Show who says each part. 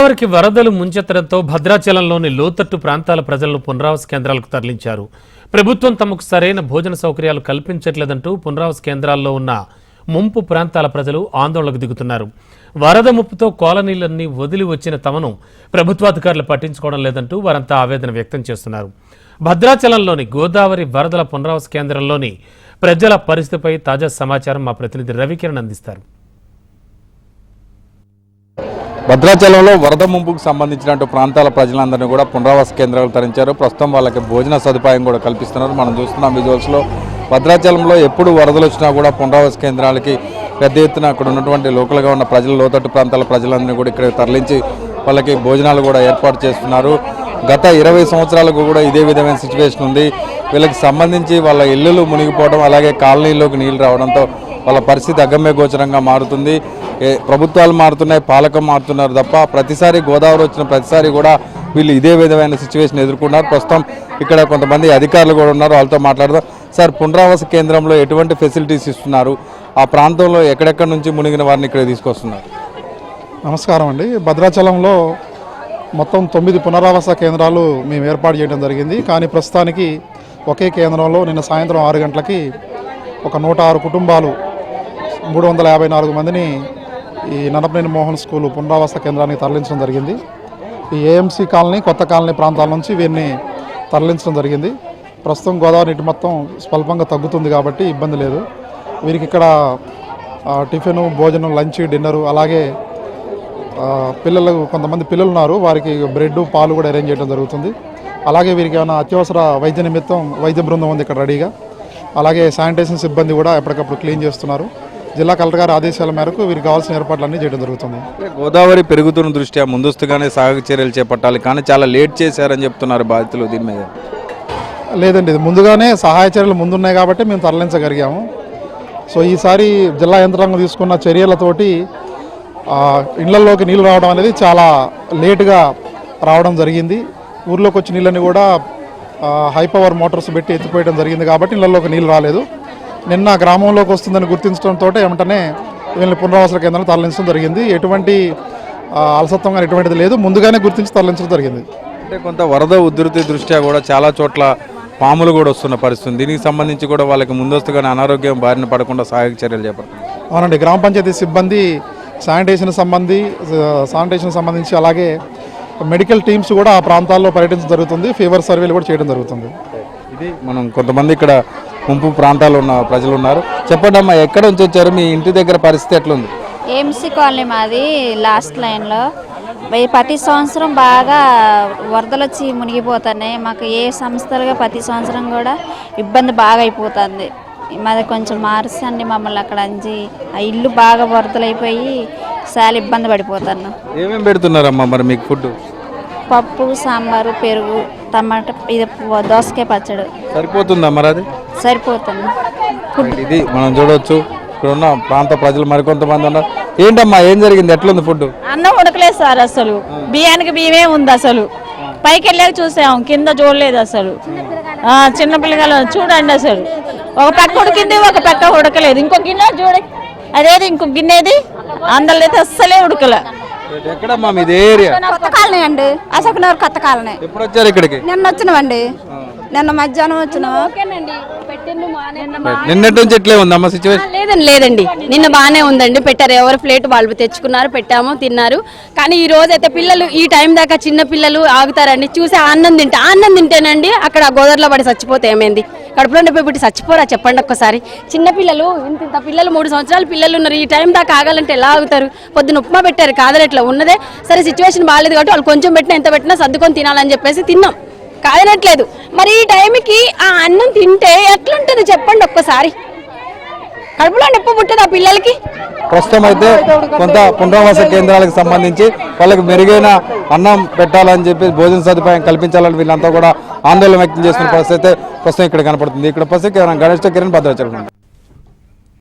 Speaker 1: గోదావరికి వరదలు ముంచెత్తడంతో భద్రాచలంలోని లోతట్టు ప్రాంతాల ప్రజలను పునరావాస కేంద్రాలకు తరలించారు. ప్రభుత్వం తమకు సరైన భోజన సౌకర్యాలు కల్పించట్లేదంటూ పునరావాస కేంద్రాల్లో ఉన్న ముంపు ప్రాంతాల ప్రజలు ఆందోళనకు దిగుతున్నారు. వరద ముప్పుతో కాలనీలన్నీ వదిలి వచ్చిన తమను ప్రభుత్వాధికారులు పట్టించుకోవడం లేదంటూ వారంతా ఆవేదన వ్యక్తం చేస్తున్నారు. భద్రాచలంలోని గోదావరి వరదల పునరావాస కేంద్రంలోని ప్రజల పరిస్థితిపై తాజా సమాచారం మా ప్రతినిధి రవికిరణ్ అందిస్తారు.
Speaker 2: భద్రాచలంలో వరద ముంపుకు సంబంధించినట్టు ప్రాంతాల ప్రజలందరినీ కూడా పునరావాస కేంద్రాలు తరించారు. ప్రస్తుతం వాళ్ళకి భోజన సదుపాయం కూడా కల్పిస్తున్నారు. మనం చూస్తున్నాం విజువల్స్లో భద్రాచలంలో ఎప్పుడు వరదలు వచ్చినా కూడా పునరావాస కేంద్రాలకి పెద్ద ఎత్తున అక్కడ ఉన్నటువంటి లోకల్గా ఉన్న ప్రజలు లోతట్టు ప్రాంతాల ప్రజలందరినీ కూడా ఇక్కడ తరలించి వాళ్ళకి భోజనాలు కూడా ఏర్పాటు చేస్తున్నారు. గత ఇరవై సంవత్సరాలకు కూడా ఇదే విధమైన సిచ్యువేషన్ ఉంది. వీళ్ళకి సంబంధించి వాళ్ళ ఇల్లులు మునిగిపోవడం అలాగే కాలనీలోకి నీళ్ళు రావడంతో వాళ్ళ పరిస్థితి అగమ్య గోచరంగా మారుతుంది. ఏ ప్రభుత్వాలు మారుతున్నాయి పాలకం మారుతున్నారు తప్ప ప్రతిసారి గోదావరి వచ్చిన ప్రతిసారి కూడా వీళ్ళు ఇదే విధమైన సిచ్యువేషన్ ఎదుర్కొన్నారు ప్రస్తుతం ఇక్కడ కొంతమంది అధికారులు కూడా ఉన్నారు వాళ్ళతో మాట్లాడదాం. సార్ పునరావాస కేంద్రంలో ఎటువంటి ఫెసిలిటీస్ ఇస్తున్నారు? ఆ ప్రాంతంలో ఎక్కడెక్కడి నుంచి మునిగిన వారిని ఇక్కడ తీసుకొస్తున్నారు?
Speaker 3: నమస్కారం అండి. భద్రాచలంలో మొత్తం తొమ్మిది పునరావాస కేంద్రాలు మేము ఏర్పాటు చేయడం జరిగింది. కానీ ప్రస్తుతానికి ఒకే కేంద్రంలో నిన్న సాయంత్రం ఆరు గంటలకి ఒక నూట ఆరు కుటుంబాలు మూడు వందల యాభై నాలుగు మందిని ఈ నన్నపనేని మోహన్ స్కూల్ పునరావాస కేంద్రానికి తరలించడం జరిగింది. ఈ ఏఎంసీ కాలనీ కొత్త కాలనీ ప్రాంతాల నుంచి వీరిని తరలించడం జరిగింది. ప్రస్తుతం గోదావరి నీటి మొత్తం స్వల్పంగా తగ్గుతుంది కాబట్టి ఇబ్బంది లేదు. వీరికి ఇక్కడ టిఫిన్ భోజనం లంచ్ డిన్నరు అలాగే పిల్లలు కొంతమంది పిల్లలు ఉన్నారు వారికి బ్రెడ్ పాలు కూడా అరేంజ్ చేయడం జరుగుతుంది. అలాగే వీరికి ఏమైనా అత్యవసర వైద్య నిమిత్తం వైద్య బృందం ఉంది ఇక్కడ రెడీగా. అలాగే శానిటైజేషన్ సిబ్బంది కూడా ఎప్పటికప్పుడు క్లీన్ చేస్తున్నారు. జిల్లా కలెక్టర్ గారి ఆదేశాల మేరకు వీరికి కావాల్సిన ఏర్పాట్లన్నీ చేయడం జరుగుతుంది.
Speaker 2: గోదావరి పెరుగుతున్న దృష్ట్యా ముందస్తుగానే సాగు చర్యలు చేపట్టాలి. కానీ చాలా లేట్ చేశారని చెప్తున్నారు బాధితులు దీని మీద.
Speaker 3: లేదండి ఇది ముందుగానే సహాయ చర్యలు ముందున్నాయి కాబట్టి మేము తరలించగలిగాము. సో ఈసారి జిల్లా యంత్రాంగం తీసుకున్న చర్యలతోటి ఇళ్ళలోకి నీళ్ళు రావడం అనేది చాలా లేటుగా రావడం జరిగింది. ఊర్లోకి వచ్చి నీళ్ళని కూడా హై పవర్ మోటార్స్ పెట్టి ఎత్తిపోయడం జరిగింది కాబట్టి ఇళ్ళలోకి నీళ్ళు రాలేదు. నిన్న గ్రామంలోకి వస్తుందని గుర్తించడంతో వెంటనే వీళ్ళని పునరావాస కేంద్రాలు తరలించడం జరిగింది. ఎటువంటి అలసత్వం కానీ ఎటువంటిది లేదు. ముందుగానే గుర్తించి తరలించడం జరిగింది.
Speaker 2: అంటే కొంత వరద ఉధృతి దృష్ట్యా కూడా చాలా చోట్ల పాములు కూడా వస్తున్న పరిస్థితి. దీనికి సంబంధించి కూడా వాళ్ళకి ముందస్తుగానే అనారోగ్యం బారిన పడకుండా సహాయక చర్యలు చేపడుతుంది
Speaker 3: అవునండి. గ్రామ పంచాయతీ సిబ్బంది శానిటేషన్ సంబంధి శానిటేషన్ సంబంధించి అలాగే మెడికల్ టీమ్స్ కూడా ఆ ప్రాంతాల్లో పర్యటించడం జరుగుతుంది. ఫీవర్ సర్వేలు కూడా చేయడం జరుగుతుంది.
Speaker 2: ఇది మనం కొంతమంది ఇక్కడ ముంపు ప్రాంతాల్లో ఉన్న ప్రజలు ఉన్నారు. చెప్పండి అమ్మా ఎక్కడ నుంచి వచ్చారు? మీ ఇంటి దగ్గర పరిస్థితి ఎట్లుంది?
Speaker 4: ఏఎంసీ కాలనీ మాది లాస్ట్ లైన్లో. ప్రతి సంవత్సరం బాగా వరదలు వచ్చి మునిగిపోతున్నాయి. మాకు ఏ సంస్థలుగా ప్రతి సంవత్సరం కూడా ఇబ్బంది బాగా అయిపోతుంది. మాది కొంచెం మార్చండి మమ్మల్ని అక్కడ అంచి ఆ ఇల్లు బాగా వరదలు అయిపోయి చాలా ఇబ్బంది పడిపోతున్నాం.
Speaker 2: ఏమేమి పెడుతున్నారమ్మా మరి మీకు ఫుడ్
Speaker 4: పప్పు సాంబారు పెరుగు టమాటా ఇది దోసకాయ పచ్చడి.
Speaker 2: సరిపోతుందా మరి అది?
Speaker 4: సరిపోతుంది.
Speaker 2: ఇది మనం చూడవచ్చు ఇక్కడ ఉన్న ప్రాంత ప్రజలు మరికొంతమంది ఉన్నారు. ఏంటమ్మా ఏం జరిగింది? ఎట్లుంది ఫుడ్
Speaker 5: అన్నం ఉడకలేదు సార్ అసలు. బియ్యానికి బియ్యమే ఉంది అసలు. పైకి వెళ్ళాక చూసాం కింద చూడలేదు అసలు. ఆ, చిన్న పిల్లగాలు చూడండి అసలు. ఒక పక్క ఉడికింది ఒక పక్క ఉడకలేదు. ఇంకో గిన్నె చూడ. అదేది? ఇంకో గిన్నెది అందులో అయితే అస్సలే ఉడకలే.
Speaker 2: ఎక్కడమ్మా మీది ఏ ఏరియా?
Speaker 6: కొత్త కాలనీ అండి. అశోకనగర్ కొత్త కాలనీ.
Speaker 2: ఎప్పుడు వచ్చారు ఇక్కడికి?
Speaker 6: నిన్న వచ్చినామండి. నిన్న మధ్యాహ్నం వచ్చినాము
Speaker 2: నిన్నటి నుంచి ఎట్లే ఉందమ్మా సిచ్యువేషన్
Speaker 7: లేదండి లేదండి. నిన్న బాగానే ఉందండి. పెట్టారు. ఎవరి ప్లేట్ వాళ్ళు తెచ్చుకున్నారు పెట్టాము తిన్నారు. కానీ ఈ రోజు అయితే పిల్లలు ఈ టైం దాకా చిన్న పిల్లలు ఆగుతారండి. చూసి ఆనందం తింటే ఆనందం తింటేనండి అక్కడ గోదావరిలో పడి చచ్చిపోతే ఏమైంది? కడుపులో నొప్పి పెట్టి చచ్చిపోరా చెప్పండి ఒక్కసారి. చిన్న పిల్లలు ఇంత ఇంత పిల్లలు మూడు సంవత్సరాల పిల్లలు ఉన్నారు. ఈ టైం దాకా ఆగాలంటే ఎలా ఆగుతారు? పొద్దున ఉప్మా పెట్టారు కాదనట్లా ఉన్నదే? సరే సిచ్యువేషన్ బాగాలేదు కాబట్టి వాళ్ళు కొంచెం పెట్టినా ఎంత పెట్టినా సర్దుకొని తినాలని చెప్పేసి తిన్నాం. కాదనట్లేదు. మరి ఈ టైంకి ఆ అన్నం తింటే ఎట్లుంటుంది చెప్పండి ఒక్కసారి. కడుపులో నొప్పి పుట్టదు ఆ పిల్లలకి?
Speaker 2: ప్రస్తుతం అయితే కొంత పునరావాస కేంద్రాలకు సంబంధించి వాళ్ళకి మెరుగైన అన్నం పెట్టాలని చెప్పి భోజన సదుపాయం కల్పించాలని వీళ్ళంతా కూడా ఆందోళన వ్యక్తం చేస్తున్న పరిస్థితి అయితే ప్రస్తుతం ఇక్కడ కనపడుతుంది. ఇక్కడ పరిస్థితి గణేష్ కిరణ్ భద్రాచలం.